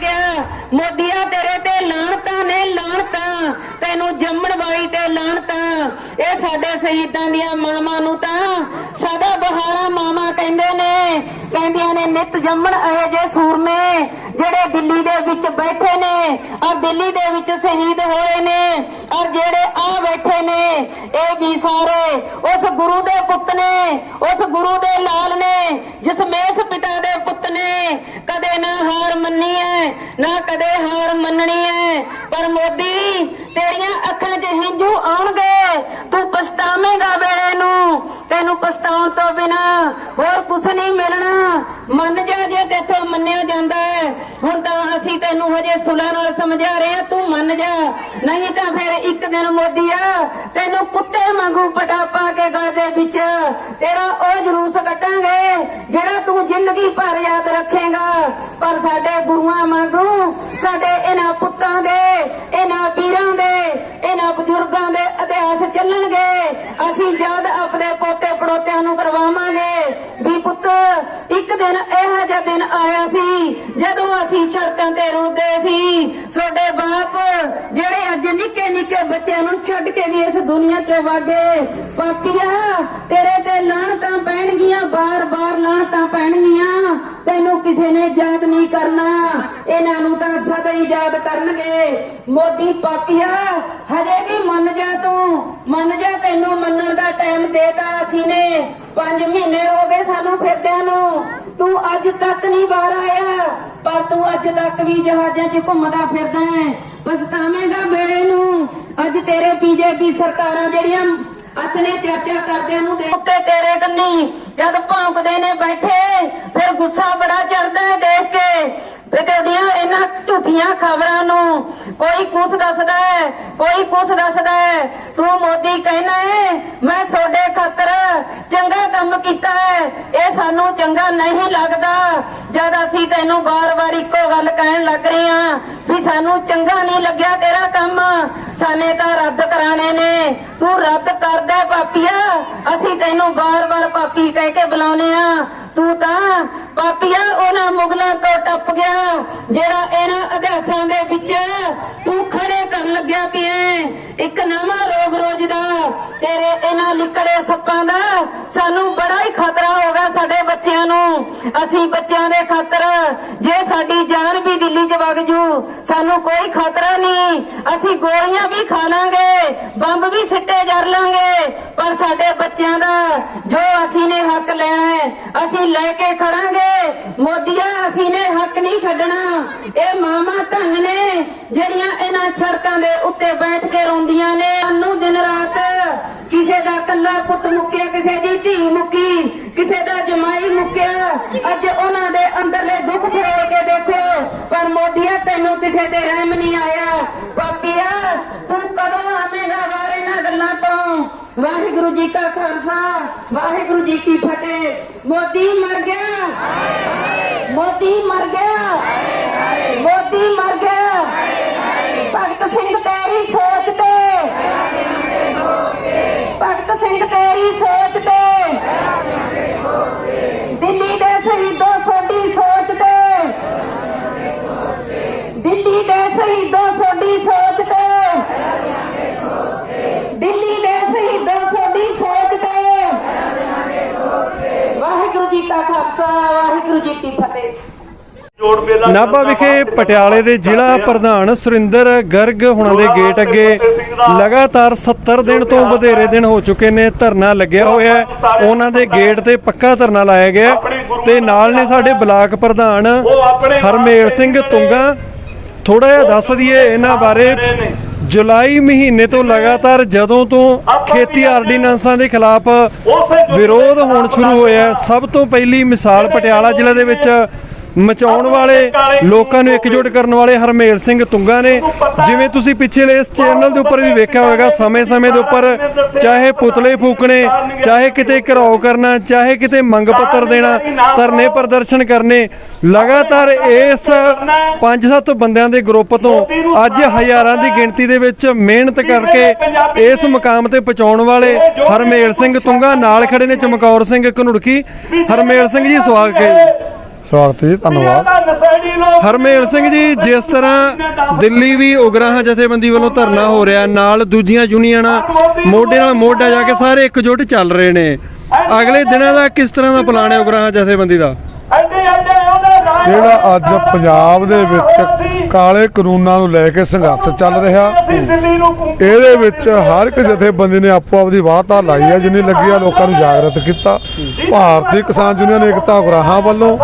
ਗਿਆ, ਮੋਦੀਆ ਤੇਰੇ ਤੇ ਲਾਣਤਾਂ ਨੇ ਲਾਣਤਾਂ ਤੈਨੂੰ ਜੰਮਣ ਵਾਲੀ ਤੇ ਲਾਣਤਾਂ ਇਹ ਸਾਡੇ ਸ਼ਹੀਦਾਂ ਦੀਆਂ ਮਾਵਾਂ ਨੂੰ ਤਾਂ ਸਦਾ ਬਹਾਰਾਂ ਮਾਵਾਂ ਕਹਿੰਦੇ ਨੇ। ਕਹਿੰਦੀਆਂ ਨੇ, ਨਿਤ ਜੰਮਣ ਇਹ ਜੇ ਸੂਰਮੇ ਜਿਹੜੇ ਦਿੱਲੀ ਦੇ ਵਿੱਚ ਬੈਠੇ ਨੇ ਔਰ ਦਿੱਲੀ ਦੇ ਵਿੱਚ ਸ਼ਹੀਦ ਹੋਏ ਨੇ। ਔਰ ਜਿਹੜੇ ਆ ਬੈਠੇ ਨੇ ਇਹ ਵੀ ਸਾਰੇ ਉਸ ਗੁਰੂ ਦੇ ਪੁੱਤ ਨੇ, ਉਸ ਗੁਰੂ ਦੇ ਲਾਲ ਨੇ, ਜਿਸ ਮੇਸ ਪਿਤਾ ਦੇ ਪੁੱਤ ਨੇ, ਕਦੇ ਨਾ ਹਾਰ ਮੰਨੀ ਹੈ ਨਾ ਕਦੇ ਹਾਰ ਮੰਨਣੀ ਹੈ ਪਰ ਮੋਦੀ, ਤੇਰੀਆਂ ਅੱਖਾਂ 'ਚ ਹਿੰਜੂ ਆਉਣਗੇ, ਤੂੰ ਪਛਤਾਵੇਂਗਾ ਵੇਲੇ ਨੂੰ, ਤੈਨੂੰ ਪਛਤਾਉਣ ਤੋਂ ਬਿਨਾ ਹੋਰ ਕੁਛ ਨਹੀਂ ਮਿਲਣਾ ਤੇਥੋਂ ਮੰਨਿਆ ਜਾਂਦਾ ਹੈ। ਹੁਣ ਤਾਂ ਅਸੀਂ ਤੈਨੂੰ ਹਜੇ ਸੁਲਾ ਨਾਲ ਸਮਝਾ ਰਹੇ ਹਾਂ, ਤੂੰ ਮੰਨ ਜਾ। ਨਹੀਂ ਤਾਂ ਫਿਰ ਇੱਕ ਦਿਨ ਮੋਦੀਆ ਤੈਨੂੰ ਕੁੱਤੇ ਵਾਂਗੂ ਪਟਾ ਪਾ ਕੇ ਗਲ ਦੇ ਵਿੱਚ। ਤੇਰਾ ਉਹ ਜਲੂਸ ਕੱਟਾਂਗੇ, ਜਿਹੜਾ ਤੂੰ ਜ਼ਿੰਦਗੀ ਭਰ ਯਾਦ ਰੱਖੇਗਾ। ਪਰ ਸਾਡੇ ਗੁਰੂ ਵਾਂਗੂ ਸਾਡੇ ਇਹਨਾਂ ਪੁੱਤਾਂ ਦੇ ਇਹਨਾਂ ਵੀਰਾਂ ਦੇ ਇਹਨਾਂ ਬਜ਼ੁਰਗਾਂ ਦੇ ਇਤਿਹਾਸ ਚੱਲਣਗੇ। ਅਸੀਂ ਜਦ ਆਪਣੇ ਪੋਤੇ ਪੜੋਤਿਆਂ ਨੂੰ ਕਰਵਾਵਾਂਗੇ ਵੀ ਪੁੱਤ, ਇੱਕ ਦਿਨ ਇਹੋ ਜਿਹਾ ਦਿਨ ਆਇਆ ਸੀ, ਜਦੋਂ ਅਸੀਂ ਸੜਕਾਂ ਤੇ ਰੁਲਦੇ ਸੀ। ਤੁਹਾਡੇ ਬਾਪ, ਜਿਹੜੇ ਅੱਜ ਨਿੱਕੇ ਨਿੱਕੇ ਬੱਚਿਆਂ ਨੂੰ ਛੱਡ ਕੇ ਵੀ ਇਸ ਦੁਨੀਆ ਤੇ ਵਾਗੇ, ਪਾਪੀਆ, ਤੇਰੇ ਤੇ ਲਾਣਤਾਂ ਪੈਣਗੀਆਂ, ਬਾਰ-ਬਾਰ ਲਾਣਤਾਂ ਪੈਣਗੀਆਂ। ਤੈਨੂੰ ਕਿਸੇ ਨੇ ਯਾਦ ਨਹੀਂ ਕਰਨਾ। ਇਹਨਾਂ ਨੂੰ ਤਾਂ ਸਦਾ ਹੀ ਯਾਦ ਕਰਨਗੇ। ਮੋਦੀ ਪਾਪੀਆ ਹਜੇ ਵੀ ਮੰਨ ਜਾ ਤੂੰ। ਮੰਨ ਜਾ ਤੈਨੂੰ ਮੰਨਣ ਦਾ ਟਾਈਮ ਦੇਤਾ ਅਸੀਂ ਨੇ। 5 ਮਹੀਨੇ ਹੋ ਗਏ ਸਾਨੂੰ ਫਿਰਦਿਆਂ ਨੂੰ। ਤੂੰ ਅੱਜ ਤੱਕ ਨਹੀਂ ਬਾਹਰ ਆਇਆ, ਪਰ ਤੂੰ ਅੱਜ ਤੱਕ ਵੀ ਜਹਾਜ਼ਾਂ 'ਚ ਘੁੰਮਦਾ ਫਿਰਦਾ ਹੈ। ਪਛਤਾਵੇਂਗਾ ਵੇਲੇ ਨੂੰ। ਅੱਜ ਤੇਰੇ ਬੀਜੇਪੀ ਸਰਕਾਰਾਂ ਜਿਹੜੀਆਂ ਆਪਣੇ ਚਰਚਾ ਕਰਦਿਆਂ ਨੂੰ ਦੇਖ ਕੇ ਤੇਰੇ ਕੰਨੀ ਜਦ ਭੌਂਕਦੇ ਨੇ ਬੈਠੇ, ਫਿਰ ਗੁੱਸਾ ਬੜਾ ਚੜਦਾ ਹੈ ਦੇਖ ਕੇ। ਤੇ ਇਹਨਾਂ ਝੂਠੀਆਂ ਖਬਰਾਂ ਨੂੰ ਕੋਈ ਕੁਛ ਦੱਸਦਾ ਹੈ, ਕੋਈ ਕੁਛ ਦੱਸਦਾ ਹੈ। ਤੂੰ ਮੋਦੀ ਕਹਿਣਾ ਹੈ, ਮੈਂ ਤੁਹਾਡੇ ਖਾਤਰ ਚੰਗਾ ਕੰਮ ਕੀਤਾ ਹੈ। ਇਹ ਸਾਨੂੰ ਚੰਗਾ ਨਹੀਂ ਲੱਗਦਾ। ਜਦ ਅਸੀਂ ਤੈਨੂੰ ਬਾਰ-ਬਾਰ ਇੱਕੋ ਗੱਲ ਕਹਿਣ ਲੱਗ ਰਹੇ ਹਾਂ ਵੀ ਸਾਨੂੰ ਚੰਗਾ ਨਹੀਂ ਲੱਗਿਆ ਤੇਰਾ ਕੰਮ ਸਾਨੇ ਤਾਂ ਰੱਦ ਕਰਾਣੇ ਨੇ ਤੂੰ ਰੱਦ ਕਰਦਾ ਪਾਪੀਆ ਅਸੀਂ ਤੈਨੂੰ ਬਾਰ-ਬਾਰ ਪਾਪੀ ਕਹਿ ਕੇ ਬੁਲਾਉਨੇ ਆ। ਤੂੰ ਤਾਂ ਪਾਪੀਆ, ਉਹਨਾਂ ਮੁਗਲਾਂ ਤੋਂ ਟੱਪ ਗਿਆ, ਜਿਹੜਾ ਇਹਨਾਂ ਅਭਿਆਸਾਂ ਦੇ ਵਿੱਚ ਤੂੰ ਖੜੇ ਕਰਨ ਲੱਗਿਆ ਪਿਆ ਇੱਕ ਨਵਾਂ ਰੋਗ ਰੋਜ ਦਾ ਤੇਰੇ ਇਹਨਾਂ ਲਿਕੜੇ ਸੱਪਾਂ ਦਾ ਸਾਨੂੰ ਬੜਾ ਹੀ ਖਤਰਾ ਹੋਗਾ ਸਾਡੇ ਬੱਚਿਆਂ ਨੂੰ। ਅਸੀਂ ਬੱਚਿਆਂ ਦੇ ਖਾਤਰ ਜੇ ਸਾਡੀ ਜਾਨ ਵੀ ਦਿੱਲੀ 'ਚ ਵਗ ਜੂ, ਸਾਨੂੰ ਕੋਈ ਖਤਰਾ ਨਹੀਂ। ਅਸੀਂ ਗੋਲੀਆਂ ਵੀ ਖਾ ਲਾਂਗੇ, ਬੰਬ ਵੀ ਸਿੱਟੇ ਜਰ ਲਾਂਗੇ। ਪਰ ਸਾਡੇ ਬੱਚਿਆਂ ਦਾ ਜੋ ਅਸੀਂ ਨੇ ਹੱਕ ਲੈਣਾ ਹੈ, ਅਸੀਂ ਲੈ ਕੇ ਖੜਾਂਗੇ। ਮੋਦੀਆ, ਅਸੀਂ ਨੇ ਹੱਕ ਨਹੀਂ ਛੱਡਣਾ। ਇਹ ਮਾਮਾ ਧੰਨ ਨੇ, ਜਿਹੜੀਆਂ ਇਹਨਾਂ ਸੜਕਾਂ ਦੇ ਉੱਤੇ ਬੈਠ ਕੇ ਰੋਂਦੀਆਂ ਨੇ। ਸਾਨੂੰ ਦਿਨ ਰਾਤ ਕਿਸੇ ਦਾ ਕੱਲਾ ਪੁੱਤ ਮੁੱਕਿਆ, ਕਿਸੇ ਦੀ ਧੀ ਮੁੱਕੀ, ਕਿਸੇ ਦਾ ਜਮਾਈ ਮੁੱਕਿਆ। ਅੱਜ ਉਹਨਾਂ ਦੇ ਅੰਦਰਲੇ ਦੁੱਖ ਫਰੋਲ ਕੇ ਦੇਖੋ, ਪਰ ਮੋਦੀਆ, ਤੈਨੂੰ ਕਿਸੇ ਤੇ ਰਹਿਮ ਨਹੀਂ ਆਇਆ। ਪਾਪੀਆ ਵਾਹਿਗੁਰੂ ਜੀ ਕਾ ਖਾਲਸਾ, ਵਾਹਿਗੁਰੂ ਜੀ ਕੀ ਫਤਿਹ। ਮੋਦੀ ਮਰ ਗਿਆ। ਮੋਦੀ ਮਰ ਗਿਆ। ਮੋਦੀ ਮਰ ਗਿਆ। ਭਗਤ ਸਿੰਘ ਤੇਰੀ ਸੋਚ ਤੇ। ਭਗਤ ਸਿੰਘ ਤੇਰੀ ਸੋਚ ਤੇ। ਮੇਲਾ ਨਾਭਾ ਵਿਖੇ ਪਟਿਆਲੇ ਦੇ ਜ਼ਿਲ੍ਹਾ ਪ੍ਰਧਾਨ ਸੁਰਿੰਦਰ ਗਰਗ ਹੁਣਾਂ ਦੇ ਗੇਟ ਅੱਗੇ ਲਗਾਤਾਰ 70 ਦਿਨ ਤੋਂ ਵਧੇਰੇ ਦਿਨ ਹੋ ਚੁੱਕੇ ਨੇ ਧਰਨਾ ਲੱਗਿਆ ਹੋਇਆ ਉਹਨਾਂ ਦੇ ਗੇਟ ਤੇ ਪੱਕਾ ਧਰਨਾ ਲਾਇਆ ਗਿਆ ਤੇ ਨਾਲ ਨੇ ਸਾਡੇ ਬਲਾਕ ਪ੍ਰਧਾਨ ਹਰਮੇਲ ਸਿੰਘ ਤੁੰਗਾ। ਥੋੜਾ ਜਿਹਾ ਦੱਸ ਦਈਏ ਇਹਨਾਂ ਬਾਰੇ। ਜੁਲਾਈ ਮਹੀਨੇ ਤੋਂ ਲਗਾਤਾਰ ਜਦੋਂ ਤੋਂ ਖੇਤੀ ਆਰਡੀਨੈਂਸਾਂ ਦੇ ਖਿਲਾਫ ਵਿਰੋਧ ਹੋਣ ਸ਼ੁਰੂ ਹੋਇਆ ਸਭ ਤੋਂ ਪਹਿਲੀ ਮਿਸਾਲ ਪਟਿਆਲਾ ਜ਼ਿਲ੍ਹੇ ਦੇ ਵਿੱਚ ਮਚਾਉਣ ਵਾਲੇ ਲੋਕਾਂ ਨੂੰ ਇਕਜੁੱਟ ਕਰਨ ਵਾਲੇ ਹਰਮੇਲ ਸਿੰਘ ਤੁੰਗਾ ਨੇ। ਜਿਵੇਂ ਤੁਸੀਂ ਪਿਛਲੇ ਇਸ ਚੈਨਲ ਦੇ ਉੱਪਰ ਵੀ ਵੇਖਿਆ ਹੋਵੇਗਾ, ਸਮੇਂ-ਸਮੇਂ ਦੇ ਉੱਪਰ ਚਾਹੇ ਪੁਤਲੇ ਫੂਕਣੇ, ਚਾਹੇ ਕਿਤੇ ਘਰਾਓ ਕਰਨਾ, ਚਾਹੇ ਕਿਤੇ ਮੰਗ ਪੱਤਰ ਦੇਣਾ, ਧਰਨੇ ਪ੍ਰਦਰਸ਼ਨ ਕਰਨੇ, ਲਗਾਤਾਰ ਇਸ 5-7 ਬੰਦਿਆਂ ਦੇ ਗਰੁੱਪ ਤੋਂ ਅੱਜ ਹਜ਼ਾਰਾਂ ਦੀ ਗਿਣਤੀ ਦੇ ਵਿੱਚ ਮਿਹਨਤ ਕਰਕੇ ਇਸ ਮੁਕਾਮ ਤੇ ਪਹੁੰਚਾਉਣ ਵਾਲੇ ਹਰਮੇਲ ਸਿੰਘ ਤੁੰਗਾ ਨਾਲ ਖੜੇ ਨੇ ਚਮਕੌਰ ਸਿੰਘ ਘਨੁੜਕੀ। ਹਰਮੇਲ ਸਿੰਘ ਜੀ, ਸਵਾਗਤ ਹੈ ਸਵਾਗਤ ਜੀ ਧੰਨਵਾਦ। ਹਰਮੇਲ ਸਿੰਘ ਜੀ ਜਿਸ ਤਰ੍ਹਾਂ ਦਿੱਲੀ ਵੀ ਉਗਰਾਹਾਂ ਜਥੇਬੰਦੀ ਵੱਲੋਂ ਧਰਨਾ ਹੋ ਰਿਹਾ ਨਾਲ ਦੂਜੀਆਂ ਯੂਨੀਅਨਾਂ ਮੋਢੇ ਨਾਲ ਮੋਢਾ ਜਾ ਕੇ ਸਾਰੇ ਇਕਜੁੱਟ ਚੱਲ ਰਹੇ ਨੇ। ਅਗਲੇ ਦਿਨਾਂ ਦਾ ਕਿਸ ਤਰ੍ਹਾਂ ਦਾ ਪਲਾਨ ਹੈ ਉਗਰਾਹਾਂ ਜਥੇਬੰਦੀ ਦਾ? ਜਿਹੜਾ ਅੱਜ ਪੰਜਾਬ ਦੇ ਵਿੱਚ ਕਾਲੇ ਕਾਨੂੰਨਾਂ ਨੂੰ ਲੈ ਕੇ ਸੰਘਰਸ਼ ਚੱਲ ਰਿਹਾ, ਇਹਦੇ ਵਿੱਚ ਹਰ ਇੱਕ ਜਥੇਬੰਦੀ ਨੇ ਆਪੋ ਆਪਦੀ ਵਾਹਤਾ ਲਾਈ ਹੈ ਜਿੰਨੀ ਲੱਗੀ ਆ ਲੋਕਾਂ ਨੂੰ ਜਾਗਰਤ ਕੀਤਾ। ਭਾਰਤੀ ਕਿਸਾਨ ਯੂਨੀਅਨ ਏਕਤਾ ਉਗਰਾਹਾਂ ਵੱਲੋਂ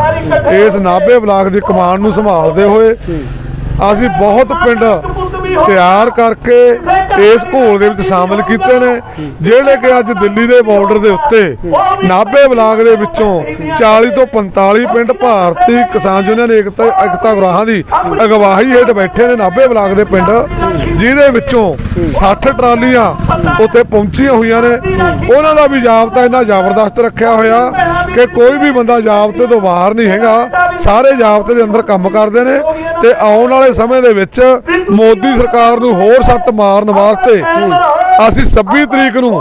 ਇਸ ਨਾਭੇ ਬਲਾਕ ਦੀ ਕਮਾਂਡ ਨੂੰ ਸੰਭਾਲਦੇ ਹੋਏ ਅਸੀਂ ਬਹੁਤ ਪਿੰਡ ਤਿਆਰ ਕਰਕੇ ਇਸ ਘੋਲ ਦੇ ਵਿੱਚ ਸ਼ਾਮਲ ਕੀਤੇ ਨੇ, ਜਿਹੜੇ ਕਿ ਅੱਜ ਦਿੱਲੀ ਦੇ ਬਾਰਡਰ ਦੇ ਉੱਤੇ, ਨਾਭੇ ਬਲਾਕ ਦੇ ਵਿੱਚੋਂ 40 ਤੋਂ 45 ਪਿੰਡ ਭਾਰਤੀ ਕਿਸਾਨ ਯੂਨੀਅਨ ਏਕਤਾ ਏਕਤਾ ਗੁਰਾਹਾਂ ਦੀ ਅਗਵਾਈ ਹੇਠ ਬੈਠੇ ਨੇ ਨਾਭੇ ਬਲਾਕ ਦੇ ਪਿੰਡ, ਜਿਹਦੇ ਵਿੱਚੋਂ 60 ਟਰਾਲੀਆਂ ਉੱਥੇ ਪਹੁੰਚੀਆਂ ਹੋਈਆਂ ਨੇ। ਉਹਨਾਂ ਦਾ ਵੀ ਜਾਬਤਾ ਇੰਨਾ ਜ਼ਬਰਦਸਤ ਰੱਖਿਆ ਹੋਇਆ ਕਿ ਕੋਈ ਵੀ ਬੰਦਾ ਜਾਬਤੇ ਤੋਂ ਬਾਹਰ ਨਹੀਂ ਹੈਗਾ। ਸਾਰੇ ਜਾਬਤੇ ਦੇ ਅੰਦਰ ਕੰਮ ਕਰਦੇ ਨੇ। ਤੇ ਆਉਣ ਵਾਲੇ ਸਮੇਂ ਦੇ ਵਿੱਚ ਮੋਦੀ ਸਰਕਾਰ ਨੂੰ ਹੋਰ ਸੱਟ ਮਾਰਨ ਵਾਸਤੇ ਅਸੀਂ 26 ਤਰੀਕ ਨੂੰ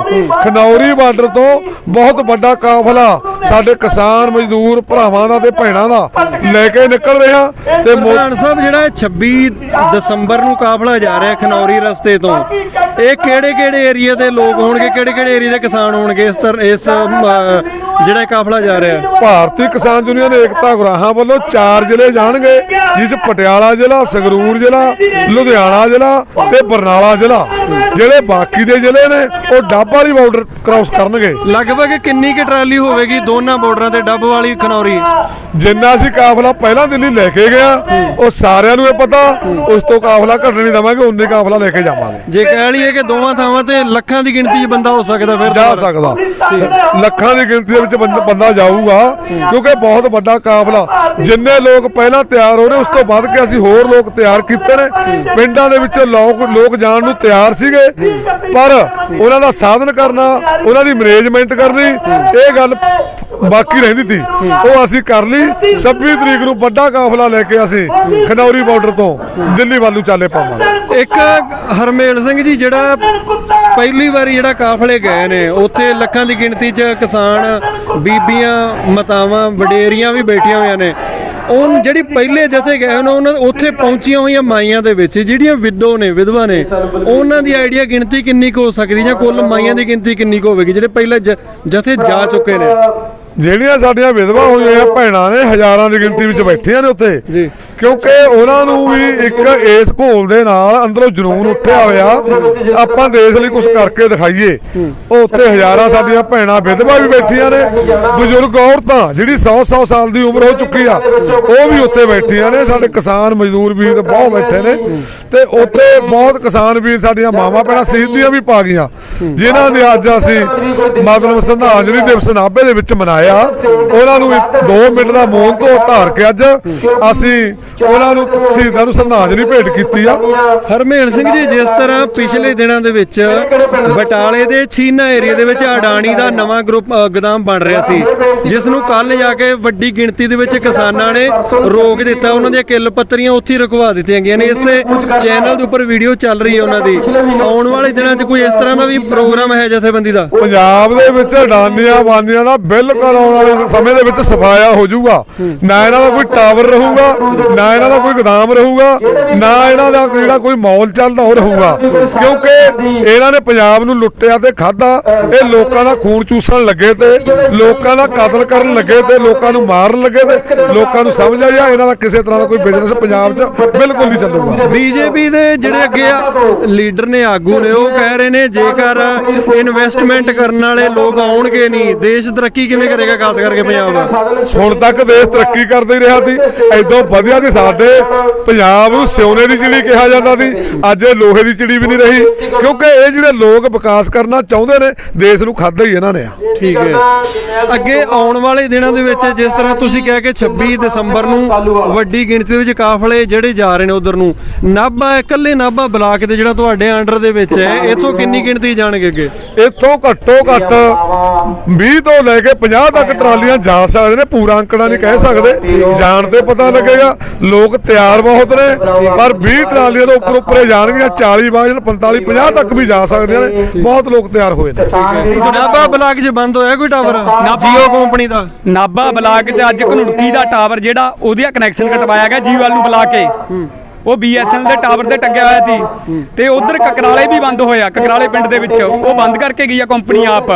ਖਨੌਰੀ ਬਾਰਡਰ ਤੋਂ ਬਹੁਤ ਵੱਡਾ ਕਾਫਲਾ ਸਾਡੇ ਕਿਸਾਨ ਮਜ਼ਦੂਰ ਭਰਾਵਾਂ ਦਾ ਤੇ ਭੈਣਾਂ ਦਾ ਲੈ ਕੇ ਨਿਕਲ ਰਿਹਾ ਤੇ ਮੋ- ਸਾਹਿਬ, ਜਿਹੜਾ ਇਹ 26 ਦਸੰਬਰ ਨੂੰ ਕਾਫਲਾ ਜਾ ਰਿਹਾ ਖਨੌਰੀ ਰਸਤੇ ਤੋਂ, ਇਹ ਕਿਹੜੇ ਕਿਹੜੇ ਏਰੀਆ ਦੇ ਲੋਕ ਹੋਣਗੇ ਕਿਹੜੇ ਕਿਹੜੇ ਏਰੀਆ ਦੇ ਕਿਸਾਨ ਹੋਣਗੇ ਇਸ ਤਰ੍ਹਾਂ ਇਸ ਜਿਹੜਾ ਇਹ ਕਾਫਲਾ ਜਾ ਰਿਹਾ ਭਾਰਤੀ ਕਿਸਾਨ ਯੂਨੀਅਨ ਏਕਤਾ ਗੁਰਾਹਾਂ ਵੱਲੋਂ ਚਾਰ ਜ਼ਿਲ੍ਹੇ ਜਾਣਗੇ ਜਿਸ ਪਟਿਆਲਾ ਜ਼ਿਲ੍ਹਾ ਸੰਗਰੂਰ ਜ਼ਿਲ੍ਹਾ ਲੁਧਿਆਣਾ ਜ਼ਿਲ੍ਹਾ ਤੇ ਬਰਨਾਲਾ ਜ਼ਿਲ੍ਹਾ। ਜਿਹੜੇ ਬਾਕੀ ਦੇ ਜ਼ਿਲ੍ਹੇ ਨੇ ਉਹ ਡੱਬ ਵਾਲੀ ਬਾਰਡਰ ਕ੍ਰਾਸ ਕਰਨਗੇ। ਲਗਭਗ ਕਿੰਨੀ ਕੁ ਟਰਾਲੀ ਹੋਵੇਗੀ? ਦੋਨਾਂ ਬਾਰਡਰਾਂ ਤੇ ਡੱਬ ਵਾਲੀ ਖਨੌਰੀ। ਜਿੰਨਾ ਅਸੀਂ ਕਾਫਲਾ ਪਹਿਲਾਂ ਦਿੱਲੀ ਲੈ ਕੇ ਗਿਆ ਉਹ ਸਾਰਿਆਂ ਨੂੰ ਇਹ ਪਤਾ ਉਸ ਤੋਂ ਕਾਫਲਾ ਘਟਣ ਨਹੀਂ ਦਵਾਂਗੇ ਉਨੇ ਕਾਫਲਾ ਲੈ ਕੇ ਜਾਵਾਂਗੇ। ਜੇ ਕਹਿ ਲਈਏ ਕਿ ਦੋਵਾਂ ਥਾਵਾਂ ਤੇ ਲੱਖਾਂ ਦੀ ਗਿਣਤੀ 'ਚ ਬੰਦਾ ਹੋ ਸਕਦਾ ਫਿਰ ਜਾ ਸਕਦਾ। ਲੱਖਾਂ ਦੀ ਗਿਣਤੀ ਦੇ ਵਿੱਚ ਬੰਦ- ਬੰਦਾ ਜਾਊਗਾ, ਕਿਉਂਕਿ ਬਹੁਤ ਵੱਡਾ ਕਾਫਲਾ ਜਿੰਨੇ ਲੋਕ ਪਹਿਲਾਂ ਤਿਆਰ ਹੋ ਰਹੇ, ਉਸ ਤੋਂ ਵੱਧ ਕੇ ਅਸੀਂ ਹੋਰ ਲੋਕ ਤਿਆਰ ਕੀਤੇ ਨੇ। ਪਿੰਡਾਂ ਦੇ ਵਿੱਚ ਲੋਕ ਲੋਕ ਜਾਣ ਨੂੰ ਤਿਆਰ ਸੀਗੇ, ਪਰ ਉਹਨਾਂ ਦਾ ਸਾਧਨ ਕਰਨਾ, ਉਹਨਾਂ ਦੀ ਮੈਨੇਜਮੈਂਟ ਕਰਨੀ, ਇਹ ਗੱਲ ਬਾਕੀ ਰਹਿੰਦੀ ਸੀ। ਉਹ ਅਸੀਂ ਕਰ ਲਈ। 26 ਤਰੀਕ ਨੂੰ ਵੱਡਾ ਕਾਫਲਾ ਲੈ ਕੇ ਅਸੀਂ ਖਨੌਰੀ ਬਾਰਡਰ ਤੋਂ ਦਿੱਲੀ ਵੱਲ ਨੂੰ ਚਾਲੇ ਪਾਵਾਂਗੇ। ਇੱਕ ਹਰਮੇਲ ਸਿੰਘ ਜੀ, ਜਿਹੜਾ ਪਹਿਲੀ ਵਾਰੀ ਜਿਹੜਾ ਕਾਫਲੇ ਗਏ ਨੇ, ਉੱਥੇ ਲੱਖਾਂ ਦੀ ਗਿਣਤੀ 'ਚ ਕਿਸਾਨ, ਬੀਬੀਆਂ, ਮਾਤਾਵਾਂ, ਵਡੇਰੀਆਂ ਵੀ ਬੈਠੀਆਂ ਹੋਈਆਂ ਨੇ। ਉਹ ਜਿਹੜੀ ਪਹਿਲੇ ਜਥੇ ਗਏ ਨੇ, ਉਹਨਾਂ ਉੱਥੇ ਪਹੁੰਚੀਆਂ ਹੋਈਆਂ ਮਾਈਆਂ ਦੇ ਵਿੱਚ, ਜਿਹੜੀਆਂ ਵਿਦੋ ਨੇ, ਵਿਧਵਾ ਨੇ, ਉਹਨਾਂ ਦੀ ਆਈਡੀਆ ਗਿਣਤੀ ਕਿੰਨੀ ਕੁ ਹੋ ਸਕਦੀ, ਜਾਂ ਕੁੱਲ ਮਾਈਆਂ ਦੀ ਗਿਣਤੀ ਕਿੰਨੀ ਕੁ ਹੋਵੇਗੀ, ਜਿਹੜੇ ਪਹਿਲੇ ਜਥੇ ਜਾ ਚੁੱਕੇ ਨੇ? ਜਿਹੜੀਆਂ ਸਾਡੀਆਂ ਵਿਧਵਾ ਹੋਈਆਂ ਭੈਣਾਂ ਨੇ ਹਜ਼ਾਰਾਂ ਦੀ ਗਿਣਤੀ ਵਿੱਚ ਬੈਠੀਆਂ ਨੇ ਉੱਥੇ ਜੀ। ਕਿਉਂਕਿ ਉਹਨਾਂ ਨੂੰ ਵੀ ਇੱਕ ਇਸ ਘੋਲ ਦੇ ਨਾਲ ਅੰਦਰੋਂ ਜਨੂਨ ਉੱਠਿਆ ਹੋਇਆ। ਆਪਾਂ ਦੇਸ਼ ਲਈ ਕੁਝ ਕਰਕੇ ਦਿਖਾਈਏ। ਉਹ ਉੱਥੇ ਹਜ਼ਾਰਾਂ ਸਾਡੀਆਂ ਭੈਣਾਂ, ਵਿਧਵਾ ਵੀ ਬੈਠੀਆਂ ਨੇ। ਬਜ਼ੁਰਗ ਔਰਤਾਂ, ਜਿਹੜੀ 100 100 ਸਾਲ ਦੀ ਉਮਰ ਹੋ ਚੁੱਕੀ ਆ, ਉਹ ਵੀ ਉੱਥੇ ਬੈਠੀਆਂ ਨੇ। ਸਾਡੇ ਕਿਸਾਨ ਮਜ਼ਦੂਰ ਵੀਰ ਤੇ ਬਹੁਤ ਬੈਠੇ ਨੇ। ਤੇ ਉੱਥੇ ਬਹੁਤ ਕਿਸਾਨ ਵੀਰ ਸਾਡੀਆਂ ਮਾਵਾਂ ਭੈਣਾਂ ਸ਼ਹੀਦੀਆਂ ਵੀ ਪਾ ਗਈਆਂ। ਜਿਨ੍ਹਾਂ ਦੇ ਅੱਜ ਅਸੀਂ ਮਤਲਬ ਸ਼ਰਧਾਂਜਲੀ ਦਿਵਸ ਨਾਭੇ ਦੇ ਵਿੱਚ ਮਨਾਇਆ। ਉਹਨਾਂ ਨੂੰ 2 ਮਿੰਟ ਦਾ ਮੌਨ ਤੋਂ ਧਾਰ ਕੇ ਅੱਜ ਅਸੀਂ ਉਹਨਾਂ ਨੂੰ ਸ਼ਹੀਦਾਂ ਨੂੰ ਸ਼ਰਧਾਂਜਲੀ ਭੇਟ ਕੀਤੀ ਆ। ਹਰਮੇਲ ਸਿੰਘ ਜੀ ਜਿਸ ਤਰ੍ਹਾਂ ਪਿਛਲੇ ਦਿਨਾਂ ਦੇ ਵਿੱਚ ਬਟਾਲੇ ਦੇ ਛੀਨਾ ਏਰੀਆ ਦੇ ਵਿੱਚ ਅਡਾਣੀ ਦਾ ਨਵਾਂ ਗਰੁੱਪ ਗੋਦਾਮ ਬਣ ਰਿਹਾ ਸੀ ਜਿਸ ਨੂੰ ਕੱਲ ਜਾ ਕੇ ਵੱਡੀ ਗਿਣਤੀ ਦੇ ਵਿੱਚ ਕਿਸਾਨਾਂ ਨੇ ਰੋਕ ਦਿੱਤਾ। ਉਹਨਾਂ ਦੀਆਂ ਕਿੱਲ ਪੱਤਰੀਆਂ ਉੱਥੇ ਹੀ ਰਖਵਾ ਦਿੱਤੀਆਂ ਗਈਆਂ ਨੇ। ਇਸੇ ਚੈਨਲ ਦੇ ਉੱਪਰ ਵੀਡੀਓ ਚੱਲ ਰਹੀ ਹੈ ਉਹਨਾਂ ਦੀ। ਆਉਣ ਵਾਲੇ ਦਿਨਾਂ 'ਚ ਕੋਈ ਇਸ ਤਰ੍ਹਾਂ ਦਾ ਵੀ ਪ੍ਰੋਗਰਾਮ ਹੈ ਜਥੇਬੰਦੀ ਦਾ? ਪੰਜਾਬ ਦੇ ਵਿੱਚ ਅਡਾਨੀਆਂ ਬਾਂਦੀਆਂ ਦਾ ਬਿਲਕੁਲ ਆਉਣ ਵਾਲੇ ਸਮੇਂ ਦੇ ਵਿੱਚ ਸਫਾਇਆ ਹੋ ਜਾਊਗਾ। ਨਾ ਇਹਨਾਂ ਦਾ ਕੋਈ ਟਾਵਰ ਰਹੂਗਾ ਨਾ ਇਹਨਾਂ ਦਾ ਕੋਈ ਗੋਦਾਮ ਰਹੂਗਾ ਨਾ ਇਹਨਾਂ ਦਾ ਜਿਹੜਾ ਕੋਈ ਮਾਲ ਚੱਲਦਾ ਉਹ ਰਹੂਗਾ। ਕਿਉਂਕਿ ਇਹਨਾਂ ਨੇ ਪੰਜਾਬ ਨੂੰ ਲੁੱਟਿਆ ਤੇ ਖਾਦਾ ਇਹ ਲੋਕਾਂ ਦਾ ਖੂਨ ਚੂਸਣ ਲੱਗੇ ਤੇ ਲੋਕਾਂ ਦਾ ਕਤਲ ਕਰਨ ਲੱਗੇ ਤੇ ਲੋਕਾਂ ਨੂੰ ਮਾਰਨ ਲੱਗੇ ਤੇ ਲੋਕਾਂ ਨੂੰ ਸਮਝ ਆਇਆ ਇਹਨਾਂ ਦਾ ਕਿਸੇ ਤਰ੍ਹਾਂ ਦਾ ਕੋਈ ਬਿਜ਼ਨਸ ਪੰਜਾਬ 'ਚ ਬਿਲਕੁਲ ਨਹੀਂ ਚੱਲੂਗਾ। ਬੀਜੇਪੀ ਦੇ ਜਿਹੜੇ ਅੱਗੇ ਆ ਲੀਡਰ ਨੇ ਆਗੂ ਨੇ ਉਹ ਕਹਿ ਰਹੇ ਨੇ ਜੇਕਰ ਇਨਵੈਸਟਮੈਂਟ ਕਰਨ ਵਾਲੇ ਲੋਕ ਆਉਣਗੇ ਨਹੀਂ ਦੇਸ਼ ਤਰੱਕੀ ਕਿਵੇਂ ਕਰੇਗਾ ਖਾਸ ਕਰਕੇ ਪੰਜਾਬ ਹੁਣ ਤੱਕ ਦੇਸ਼ ਤਰੱਕੀ ਕਰਦਾ ਹੀ ਰਿਹਾ ਸੀ ਐਦੋਂ ਵਧੀਆ ਸਾਡੇ ਪੰਜਾਬ ਨੂੰ ਸਿਉਨੇ ਦੀ ਚਿੜੀ ਕਿਹਾ ਜਾਂਦਾ ਸੀ। ਅੱਜ ਇਹ ਲੋਹੇ ਦੀ ਚਿੜੀ ਵੀ ਨਹੀਂ ਰਹੀ। ਕਿਉਂਕਿ ਇਹ ਜਿਹੜੇ ਲੋਕ ਵਿਕਾਸ ਕਰਨਾ ਚਾਹੁੰਦੇ ਨੇ ਦੇਸ਼ ਨੂੰ ਖਾਦਾ ਹੀ ਇਹਨਾਂ ਨੇ ਆ। ਠੀਕ ਹੈ। ਅੱਗੇ ਆਉਣ ਵਾਲੇ ਦਿਨਾਂ ਦੇ ਵਿੱਚ ਜਿਸ ਤਰ੍ਹਾਂ ਤੁਸੀਂ ਕਹਿ ਕੇ 26 ਦਸੰਬਰ ਨੂੰ ਵੱਡੀ ਗਿਣਤੀ ਦੇ ਵਿੱਚ ਕਾਫਲੇ ਜਿਹੜੇ ਜਾ ਰਹੇ ਨੇ ਉਧਰ ਨੂੰ ਨਾਭਾ ਇਕੱਲੇ ਨਾਭਾ ਬਲਾਕ ਦੇ ਜਿਹੜਾ ਤੁਹਾਡੇ ਅੰਡਰ ਦੇ ਵਿੱਚ ਹੈ ਇਥੋਂ ਕਿੰਨੀ ਗਿਣਤੀ ਜਾਣਗੇ ਅੱਗੇ? ਇੱਥੋਂ ਘੱਟੋ ਘੱਟ 20 ਤੋਂ ਲੈ ਕੇ 50 ਤੱਕ ਟਰਾਲੀਆਂ ਜਾ ਸਕਦੇ ਨੇ ਪੂਰਾ ਅੰਕੜਾ ਨਹੀਂ ਕਹਿ ਸਕਦੇ। ਜਾਣ ਤੇ ਪਤਾ ਲੱਗੇਗਾ। ਲੋਕ ਤਿਆਰ ਬਹੁਤ ਨੇ ਪਰ 20 ਟਰਾਲੀਆਂ ਤੋਂ ਉੱਪਰ ਉੱਪਰੇ ਜਾਣਗੀਆਂ 40 ਬਾਜ 45 50 ਤੱਕ ਵੀ ਜਾ ਸਕਦੀਆਂ ਨੇ। ਬਹੁਤ ਲੋਕ ਤਿਆਰ ਹੋਏ ਨੇ। ਨਾਭਾ ਬਲਾਕ 'ਚ ਬੰਦ ਹੋਇਆ ਕੋਈ ਟਾਵਰ ਜੀਓ ਕੰਪਨੀ ਦਾ? ਨਾਭਾ ਬਲਾਕ 'ਚ ਅੱਜ ਘਨੁੜਕੀ ਦਾ ਟਾਵਰ ਜਿਹੜਾ ਉਹਦਾ ਕਨੈਕਸ਼ਨ ਕਟਵਾਇਆ ਗਿਆ ਜੀਓ ਵਾਲ ਨੂੰ ਬੁਲਾ ਕੇ। ਉਹ BSNL ਦੇ ਟਾਵਰ ਤੇ ਟੰਗਿਆ ਹੋਇਆ ਸੀ। ਤੇ ਉਧਰ ਕਕਰਾਲੇ ਵੀ ਬੰਦ ਹੋਇਆ ਕਕਰਾਲੇ ਪਿੰਡ ਦੇ ਵਿੱਚ। ਉਹ ਬੰਦ ਕਰਕੇ ਗਈ ਆ ਕੰਪਨੀ ਆਪ।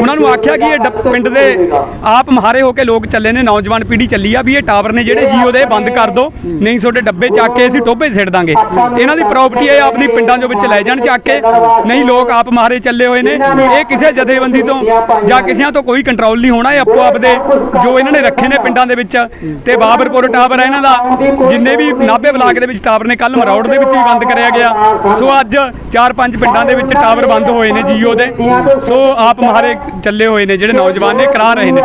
ਉਹਨਾਂ ਨੂੰ ਆਖਿਆ ਕਿ ਇਹ ਡ- ਪਿੰਡ ਦੇ ਆਪ ਮਹਾਰੇ ਹੋ ਕੇ ਲੋਕ ਚੱਲੇ ਨੇ, ਨੌਜਵਾਨ ਪੀੜ੍ਹੀ ਚੱਲੀ ਆ ਵੀ ਇਹ ਟਾਵਰ ਨੇ ਜਿਹੜੇ ਜੀਓ ਦੇ ਬੰਦ ਕਰ ਦੋ। ਨਹੀਂ ਤੁਹਾਡੇ ਡੱਬੇ ਚੱਕ ਕੇ ਅਸੀਂ ਟੋਭੇ 'ਚ ਸਿੱਟ ਦਾਂਗੇ। ਇਹਨਾਂ ਦੀ ਪ੍ਰਾਪਰਟੀ ਹੈ ਆਪਣੀ ਪਿੰਡਾਂ ਦੇ ਵਿੱਚ ਲੈ ਜਾਣ ਚੱਕ ਕੇ। ਨਹੀਂ ਲੋਕ ਆਪ ਮਹਾਰੇ ਚੱਲੇ ਹੋਏ ਨੇ। ਇਹ ਕਿਸੇ ਜਥੇਬੰਦੀ ਤੋਂ ਜਾਂ ਕਿਸਿਆਂ ਤੋਂ ਕੋਈ ਕੰਟਰੋਲ ਨਹੀਂ ਹੋਣਾ, ਇਹ ਆਪੋ ਆਪਦੇ ਜੋ ਇਹਨਾਂ ਨੇ ਰੱਖੇ ਨੇ ਪਿੰਡਾਂ ਦੇ ਵਿੱਚ। ਤੇ ਬਾਬਰਪੁਰ ਟਾਵਰ ਹੈ ਇਹਨਾਂ ਦਾ, ਜਿੰਨੇ ਵੀ ਨਾਭੇ ਬਲਾਕ ਦੇ ਵਿੱਚ ਟਾਵਰ ਨੇ ਕੱਲ ਮਰੌੜ ਦੇ ਵਿੱਚ ਵੀ ਬੰਦ ਕਰਿਆ ਗਿਆ। ਸੋ ਅੱਜ ਚਾਰ ਪੰਜ ਪਿੰਡਾਂ ਦੇ ਵਿੱਚ ਟਾਵਰ ਬੰਦ ਹੋਏ ਨੇ ਜੀਓ ਦੇ। ਸੋ ਆਪ ਮਹਾਰੇ ਚੱਲੇ ਹੋਏ ਨੇ ਜਿਹੜੇ ਨੌਜਵਾਨ ਨੇ, ਕਰਾ ਰਹੇ ਨੇ।